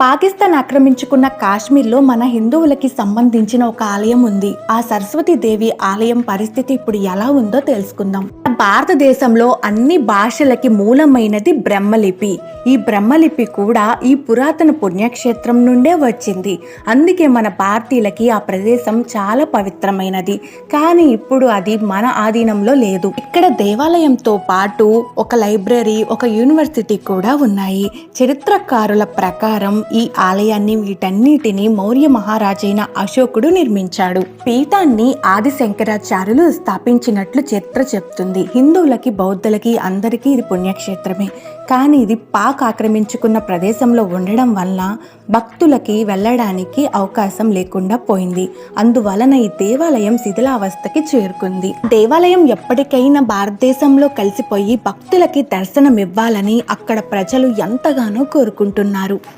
పాకిస్తాన్ ఆక్రమించుకున్న కాశ్మీర్లో మన హిందువులకి సంబంధించిన ఒక ఆలయం ఉంది. ఆ సరస్వతి దేవి ఆలయం పరిస్థితి ఇప్పుడు ఎలా ఉందో తెలుసుకుందాం. భారతదేశంలో అన్ని భాషలకి మూలమైనది బ్రహ్మలిపి. ఈ బ్రహ్మలిపి కూడా ఈ పురాతన పుణ్యక్షేత్రం నుండే వచ్చింది. అందుకే మన భారతీయులకి ఆ ప్రదేశం చాలా పవిత్రమైనది. కానీ ఇప్పుడు అది మన ఆధీనంలో లేదు. ఇక్కడ దేవాలయంతో పాటు ఒక లైబ్రరీ ఒక యూనివర్సిటీ కూడా ఉన్నాయి. చరిత్రకారుల ప్రకారం ఈ ఆలయాన్ని వీటన్నిటిని మౌర్య మహారాజైన అశోకుడు నిర్మించాడు. పీఠాన్ని ఆది శంకరాచార్యులు స్థాపించినట్లు చరిత్ర చెప్తుంది. హిందువులకి బౌద్ధులకి అందరికీ ఇది పుణ్యక్షేత్రమే. కానీ ఇది పాక్ ఆక్రమించుకున్న ప్రదేశంలో ఉండడం వల్ల భక్తులకి వెళ్ళడానికి అవకాశం లేకుండా పోయింది. అందువలన ఈ దేవాలయం శిథిలావస్థకి చేరుకుంది. దేవాలయం ఎప్పటికైనా భారతదేశంలో కలిసిపోయి భక్తులకి దర్శనం ఇవ్వాలని అక్కడ ప్రజలు ఎంతగానో కోరుకుంటున్నారు.